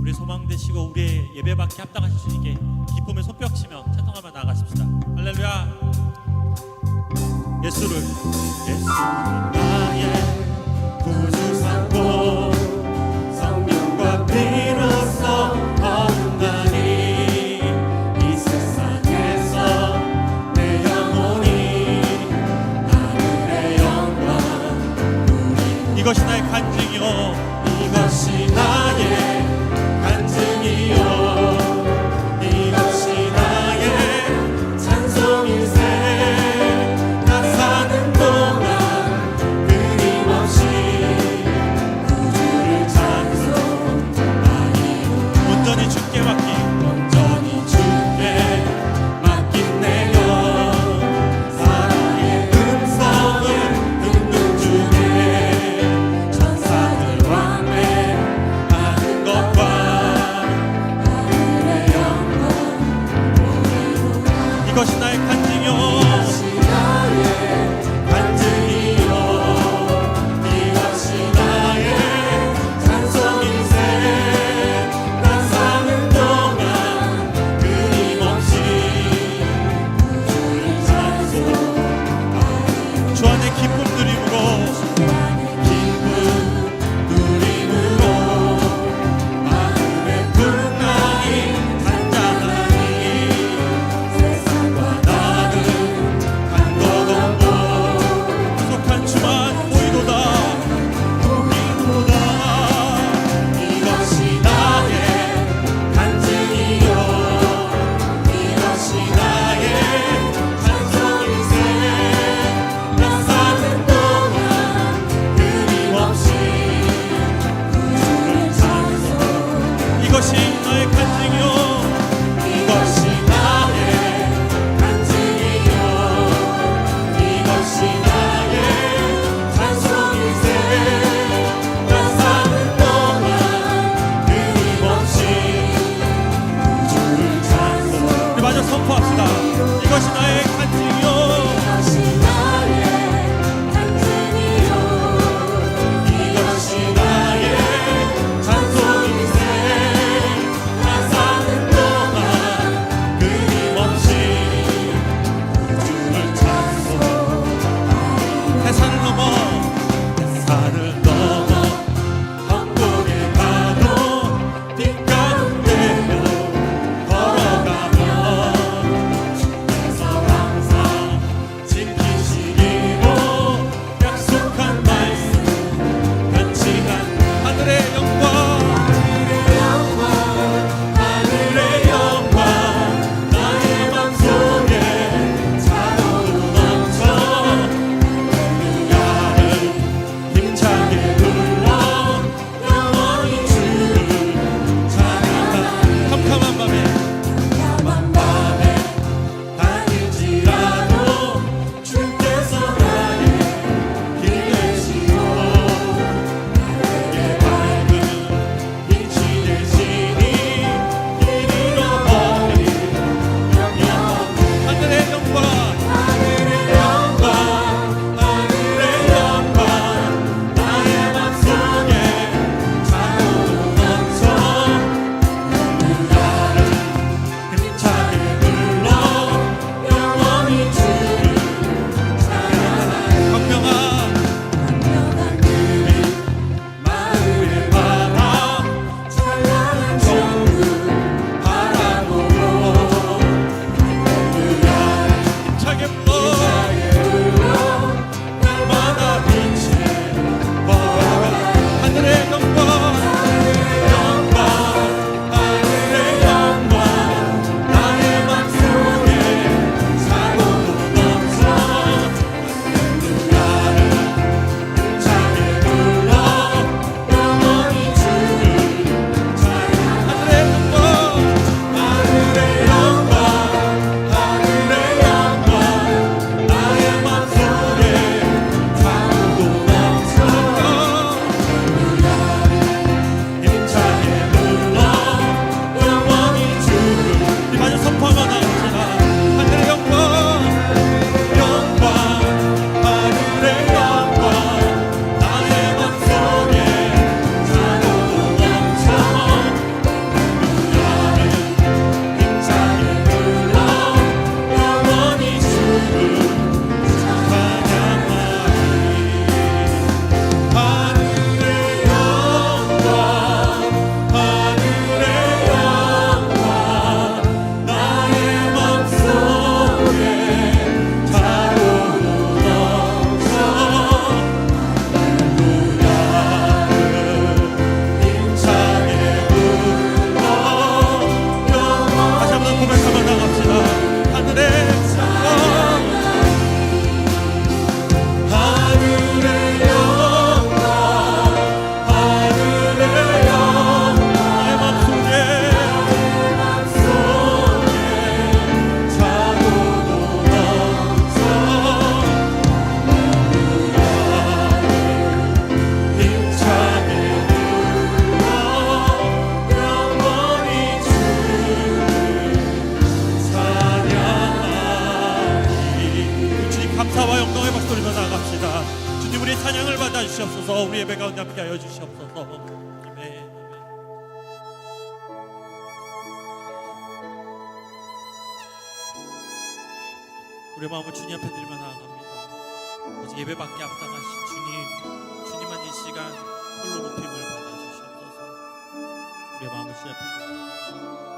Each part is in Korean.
우리 소망 되시고 우리의 예배 받기 합당하실 수 있게 기쁨의 손뼉 치며 찬송하며 나아가십시다. 할렐루야. 예수를 예수 나의 구주 삼고 성령과 피로써 얻는다니 이 세상에서 내 영혼이 하늘의 영광 이것이 나의 간증 우리 마음을 주님 앞에 드리며 나아갑니다. 오직 예배밖에 앞당하신 주님, 주님만 이 시간 홀로 높임을 받아주시옵소서. 우리의 마음을 주님 앞에 드립니다.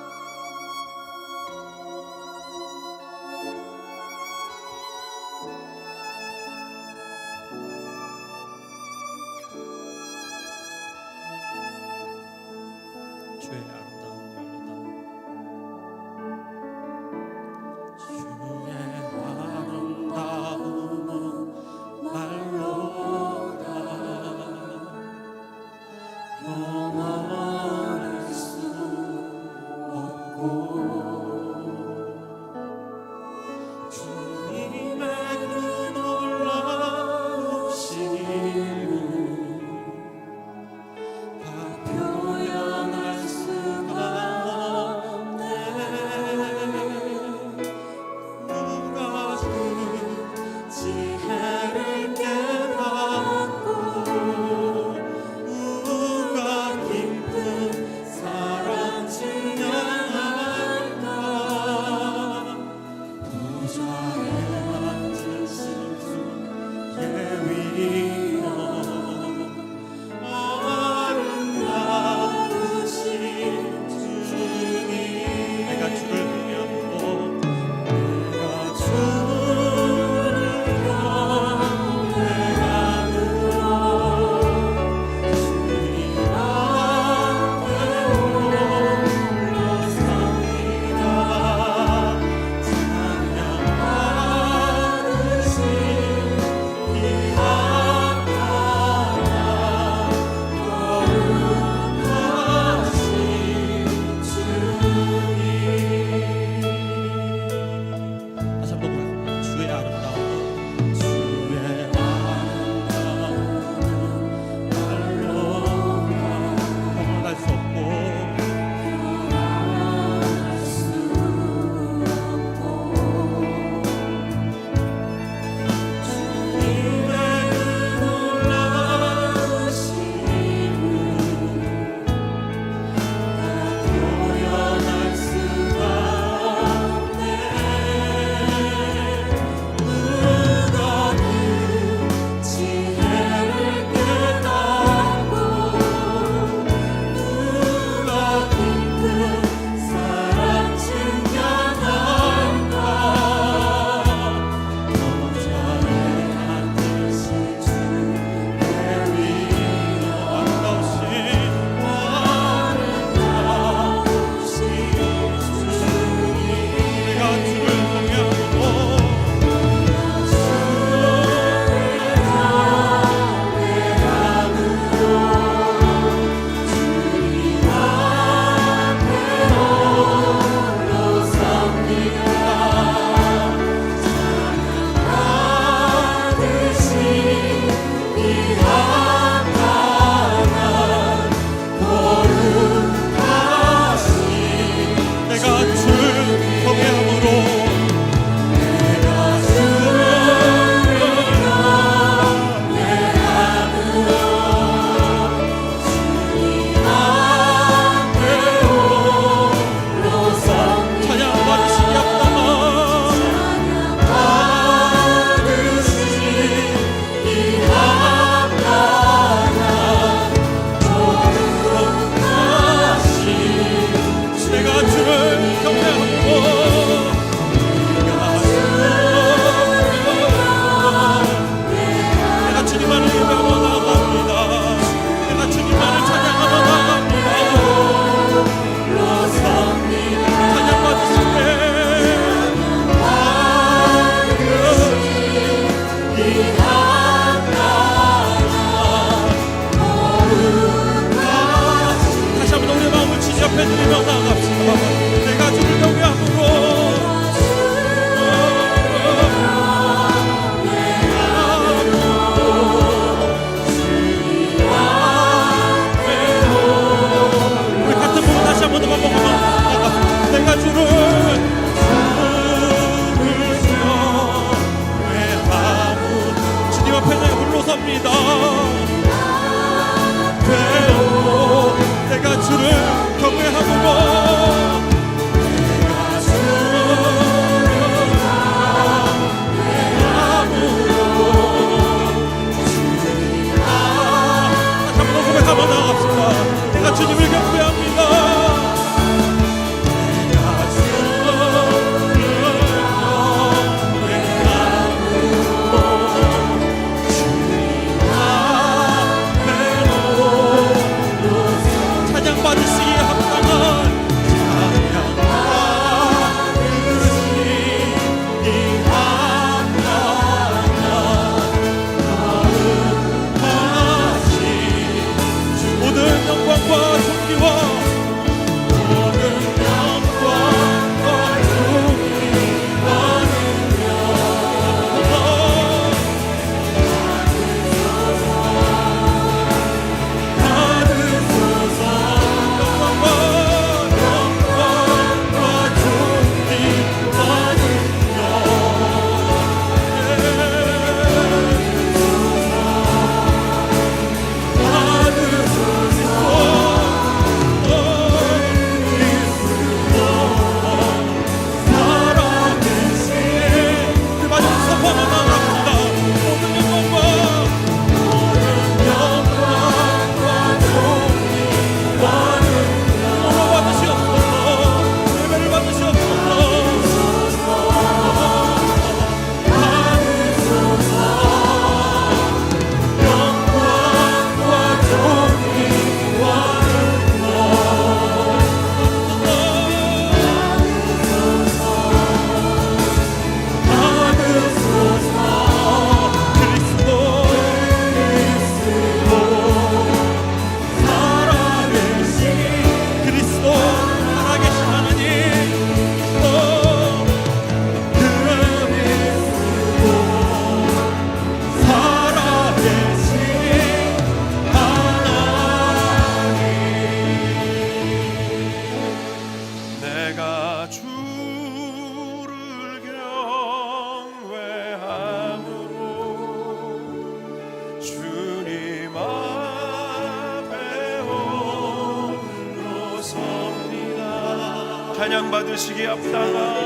찬양 받으시기 앞다가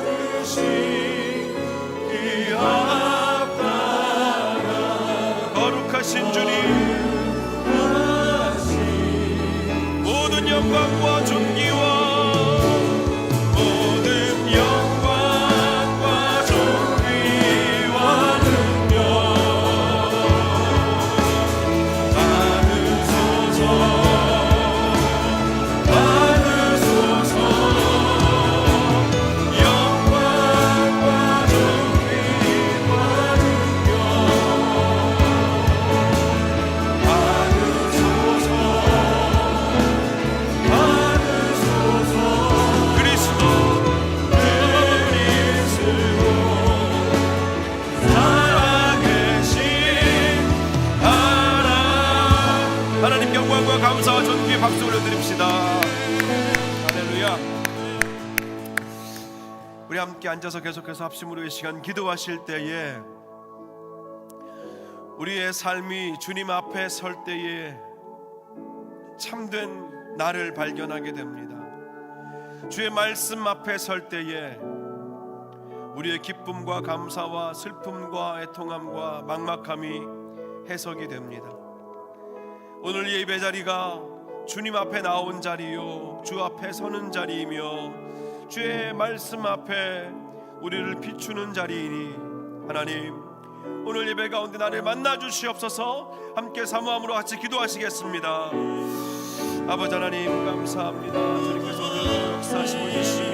받으시기 앞다가 거룩하신 주님. 모든 영광과 박수 올려드립시다 할렐루야 우리 함께 앉아서 계속해서 합심으로 이 시간 기도하실 때에 우리의 삶이 주님 앞에 설 때에 참된 나를 발견하게 됩니다. 주의 말씀 앞에 설 때에 우리의 기쁨과 감사와 슬픔과 애통함과 막막함이 해석이 됩니다. 오늘 예배 자리가 주님 앞에 나온 자리요, 주 앞에 서는 자리이며 주의 말씀 앞에 우리를 비추는 자리이니 하나님 오늘 예배 가운데 나를 만나 주시옵소서 함께 사모함으로 같이 기도하시겠습니다. 아버지 하나님 감사합니다. 주님께서 오늘. 아버지 하나님